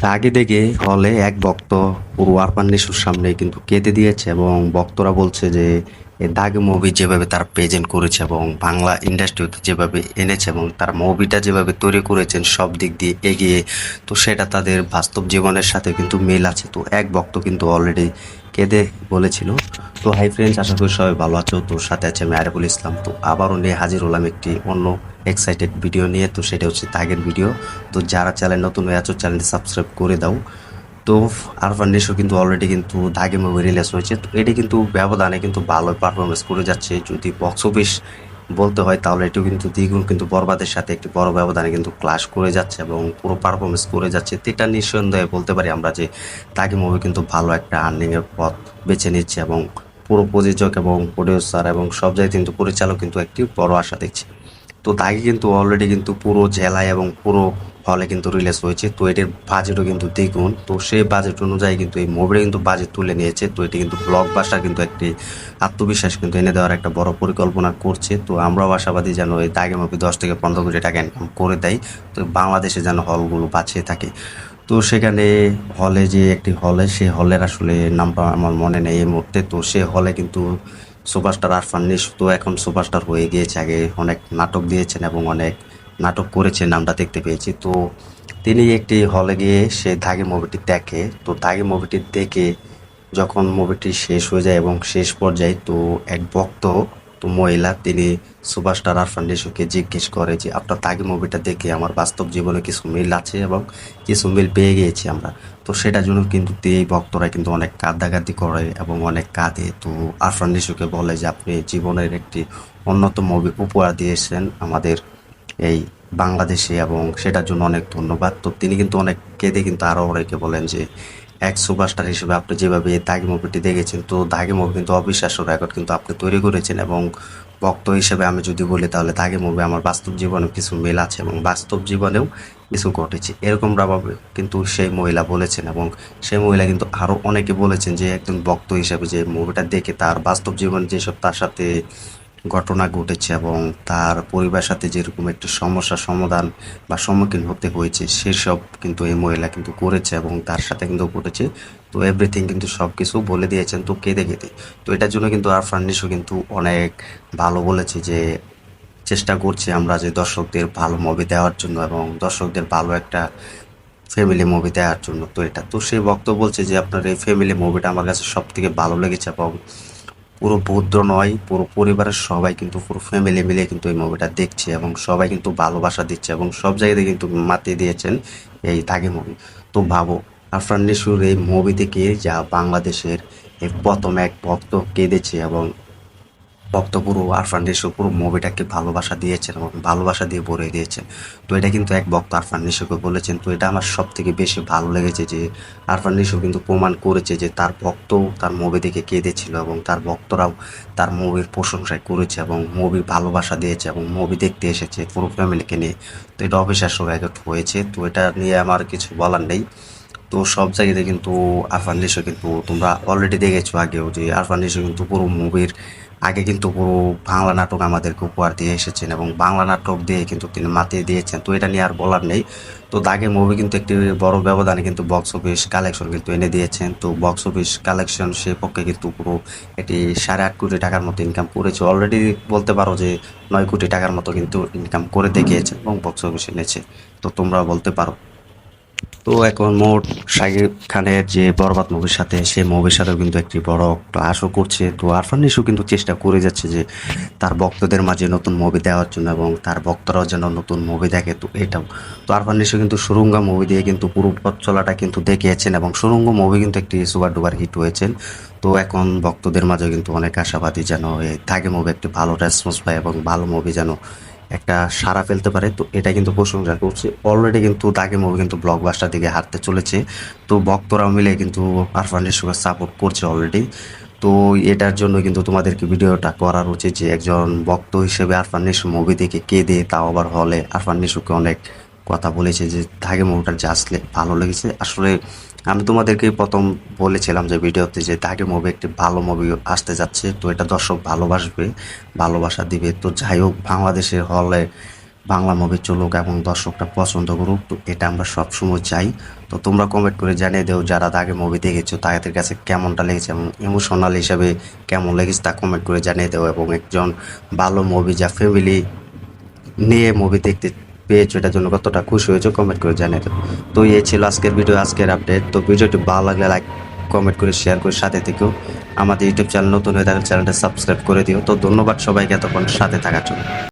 দাগে দেগে হলে এক ভক্ত পুরো আরফান নিশুর সামনে কিন্তু কেঁদে দিয়েছে এবং ভক্তরা বলছে যে দাগে মুভি যেভাবে তার প্রেজেন্ট করেছে এবং বাংলা ইন্ডাস্ট্রিতে যেভাবে এনেছে এবং তার মুভিটা যেভাবে তৈরি করেছেন সব দিক দিয়ে এগিয়ে, তো সেটা তাদের বাস্তব জীবনের সাথে কিন্তু মিল আছে। তো এক ভক্ত কিন্তু অলরেডি কেঁদে বলেছিল, তো হাই ফ্রেন্ডস, আশা করি সবাই ভালো আছো। তোর সাথে আছে আমি আরিফুল ইসলাম। তো আবারও নিয়ে হাজির হলাম একটি অন্য এক্সাইটেড ভিডিও নিয়ে। তো সেটা হচ্ছে তাগের ভিডিও তো যারা চ্যানেল নতুন হয়ে আছো চ্যানেলটি সাবস্ক্রাইব করে দাও। তো আরফান নিশো কিন্তু অলরেডি কিন্তু দাগে মুভি রিলিজ হয়েছে। তো এটি কিন্তু ব্যবধানে কিন্তু ভালো পারফরমেন্স করে যাচ্ছে। যদি বক্স অফিস বলতে হয়, তাহলে এটিও কিন্তু দ্বিগুণ কিন্তু বরবাদের সাথে একটি বড় ব্যবধানে কিন্তু ক্লাস করে যাচ্ছে এবং পুরো পারফরমেন্স করে যাচ্ছে। এটা নিঃসন্দেহে বলতে পারি আমরা যে তাকে মুভি কিন্তু ভালো একটা আর্নিংয়ের পথ বেছে নিচ্ছে এবং পুরো প্রযোজক এবং প্রডিউসার এবং সব জায়গায় কিন্তু পরিচালক কিন্তু একটি বড় আশা দেখছে। তো তাকে কিন্তু অলরেডি কিন্তু পুরো জেলায় এবং পুরো হলে কিন্তু রিলিজ হয়েছে। তো এটির বাজেটও কিন্তু দ্বিগুণ। তো সেই বাজেট অনুযায়ী কিন্তু এই মুভিটা কিন্তু বাজেট তুলে নিয়েছে। তো এটি কিন্তু ব্লক বাসার কিন্তু একটি আত্মবিশ্বাস কিন্তু এনে দেওয়ার একটা বড় পরিকল্পনা করছে। তো আমরাও আশাবাদী যেন এই দাগে মুভি দশ থেকে পনেরো কোটি টাকা ইনকাম করে দেয়। তো বাংলাদেশে যেন হলগুলো বাঁচিয়ে থাকে। তো সেখানে হলে যে একটি হলে সেই হলের আসলে নামটা আমার মনে নেই এই মুহূর্তে। তো সে হলে কিন্তু সুপারস্টার আরফান ফান্নি তো এখন সুপারস্টার হয়ে গিয়েছে, আগে অনেক নাটক দিয়েছেন এবং অনেক নাটক করেছেন, নামটা দেখতে পেয়েছি। তো তিনি একটি হলে গিয়ে সে ধাগে মুভিটি দেখে। তো ধাগে মুভিটি দেখে যখন মুভিটি শেষ হয়ে যায় এবং শেষ পর্যায়ে তো এক ভক্ত মহিলা, তিনি সুপারস্টার আরফান নিশুকে জিজ্ঞেস করে যে, আপনার তাগি মুভিটা দেখে আমার বাস্তব জীবনে কিছু মিল আছে এবং কিছু মিল পেয়ে গিয়েছি আমরা? তো সেটার জন্য কিন্তু এই ভক্তরা কিন্তু অনেক কাঁদাকাঁদি করে এবং অনেক কাঁদে। তো আরফান নিশুকে বলে যে, আপনি জীবনের একটি অন্যতম মুভি উপহার দিয়েছেন আমাদের এই বাংলাদেশে এবং সেটার জন্য অনেক ধন্যবাদ। তো তিনি কিন্তু অনেক কেঁদে কিন্তু আরও অনেকে বলেন যে, এক সুপারস্টার হিসেবে আপনি যেভাবে দাগি মুভিটি দেখেছেন, তো দাগি মুভি কিন্তু অবিশ্বাস্য রেকর্ড কিন্তু আপনি তৈরি করেছেন এবং ভক্ত হিসেবে আমি যদি বলি তাহলে দাগি মুভি আমার বাস্তব জীবনে কিছু মিল আছে এবং বাস্তব জীবনেও কিছু ঘটেছে। এরকম ভাবে কিন্তু সেই মহিলা বলেছেন এবং সেই মহিলা কিন্তু আরও অনেকে বলেছেন যে, একজন ভক্ত হিসেবে যে মুভিটা দেখে তার বাস্তব জীবনে যেসব তার সাথে ঘটনা ঘটেছে এবং তার পরিবারের সাথে যেরকম একটি সমস্যার সমাধান বা সম্মুখীন হতে হয়েছে, সেসব কিন্তু এই মহিলা কিন্তু করেছে এবং তার সাথে কিন্তু ঘটেছে। তো এভরিথিং কিন্তু সব কিছু বলে দিয়েছেন, তো কেঁদে কেঁদে তো এটার জন্য কিন্তু আর ফার্নিশও কিন্তু অনেক ভালো বলেছে যে, চেষ্টা করছি আমরা যে দর্শকদের ভালো মুভি দেওয়ার জন্য এবং দর্শকদের ভালো একটা ফ্যামিলি মুভি দেওয়ার জন্য। তো এটা, তো সেই বক্তব্য বলছে যে, আপনার এই ফ্যামিলি মুভিটা আমার কাছে সব থেকে ভালো লেগেছে এবং পুরো ভদ্র নয়, পুরো পরিবারের সবাই কিন্তু, পুরো ফ্যামিলি মিলে কিন্তু এই মুভিটা দেখছে এবং সবাই কিন্তু ভালোবাসা দিচ্ছে এবং সব জায়গাতে কিন্তু মাতিয়ে দিয়েছেন এই তাগে মুভি তো ভাবো, আফরান নিশুর এই মুভি থেকে যা বাংলাদেশের এই প্রথম এক ভক্ত কেঁদেছে এবং ভক্ত পুরো আরফান নিশো মুভিটাকে ভালোবাসা দিয়েছেন এবং ভালোবাসা দিয়ে ভরে দিয়েছেন। তো এটা কিন্তু এক ভক্ত আরফান নিশোকে বলেছেন। তো এটা আমার সব থেকে বেশি ভালো লেগেছে যে আরফান নিশো কিন্তু প্রমাণ করেছে যে তার ভক্ত তার মুভি দেখে কেঁদেছিল এবং তার ভক্তরাও তার মুভির প্রশংসায় করেছে এবং মুভি ভালোবাসা দিয়েছে এবং মুভি দেখতে এসেছে পুরো ফ্যামিলিকে নিয়ে। তো এটা অবিশ্বাস্য হয়েছে। তো এটা নিয়ে আমার কিছু বলার নেই। তো সব জায়গাতে কিন্তু আরফান নিশো কিন্তু তোমরা অলরেডি দেখেছ আগেও যে আরফান নিশো কিন্তু পুরো মুভির আগে কিন্তু পুরো বাংলা নাটক আমাদেরকে উপহার দিয়ে এসেছেন এবং বাংলা নাটক দিয়ে কিন্তু তিনি মাতিয়ে দিয়েছেন। তো এটা নিয়ে আর বলার নেই। তো দাগে মুভি কিন্তু একটি বড় ব্যবধানে কিন্তু বক্স অফিস কালেকশন কিন্তু এনে দিয়েছেন। তো বক্স অফিস কালেকশন সে পক্ষে কিন্তু পুরো এটি সাড়ে আট কোটি টাকার মতো ইনকাম করেছে। অলরেডি বলতে পারো যে নয় কোটি টাকার মতো কিন্তু ইনকাম করে দেখিয়েছে এবং বক্স অফিস এনেছে। তো তোমরা বলতে পারো। তো এখন মোট শাকিব খানের যে বরবাদ মুভির সাথে, সে মুভির সাথেও কিন্তু একটি বড় ক্লাসও করছে। তো আরফান নিশু কিন্তু চেষ্টা করে যাচ্ছে যে তার ভক্তদের মাঝে নতুন মুভি দেওয়ার জন্য এবং তার ভক্তরাও যেন নতুন মুভি দেখে। তো এটাও। তো আরফান নিশু কিন্তু সুরঙ্গা মুভি দিয়ে কিন্তু পুরো পথ চলাটা কিন্তু দেখিয়েছেন এবং সুরঙ্গ মুভি কিন্তু একটি সুপার ডুবার হিট হয়েছেন। তো এখন ভক্তদের মাঝে কিন্তু অনেক আশাবাদী যেন এই থাকে মুভি, একটি ভালো রেসপন্স পায় এবং ভালো মুভি যেন একটা সারা ফেলতে পারে। তো এটা কিন্তু প্রশংসা করছে। অলরেডি কিন্তু তাকে মুভি কিন্তু ব্লকবাস্টার দিকে হারতে চলেছে। তো ভক্তরাও মিলে কিন্তু আরফান সঙ্গে সাপোর্ট করছে অলরেডি তো এটার জন্য কিন্তু তোমাদেরকে ভিডিওটা করার উচিত যে একজন ভক্ত হিসেবে আরফান নিশু মুভি দেখে কে দিয়ে তাও আবার হলে আরফান নিশুকে অনেক কথা বলেছে যে, ধাগে মুভিটা আসলে ভালো লেগেছে। আসলে আমি তোমাদেরকে প্রথম বলেছিলাম যে ভিডিওতে যে তাকে মুভি একটি ভালো মুভি আসতে যাচ্ছে। তো এটা দর্শক ভালোবাসবে, ভালোবাসা দিবে। তো যাই হোক বাংলাদেশের হলে বাংলা মুভি চলুক এবং দর্শকটা পছন্দ করুক, তো এটা আমরা সবসময় চাই। তো তোমরা কমেন্ট করে জানিয়ে দেও যারা দাগে মুভি দেখেছ, তাদের কাছে কেমনটা লেগেছে এবং ইমোশনাল হিসাবে কেমন লেগেছে তা কমেন্ট করে জানিয়ে দেও এবং একজন ভালো মুভি, যা ফ্যামিলি নিয়ে মুভি দেখতে পেয়েছ, এটার জন্য কতটা খুশি হয়েছো কমেন্ট করে জানিয়ে দেবো তো এই ছিল আজকের ভিডিও আজকের আপডেট তো ভিডিওটি ভালো লাগলে লাইক কমেন্ট করে শেয়ার করে সাথে থেকেও আমাদের ইউটিউব চ্যানেল নতুন হয়ে থাকলে চ্যানেলটা সাবস্ক্রাইব করে দিও। তো ধন্যবাদ সবাইকে এতক্ষণ সাথে থাকার জন্য।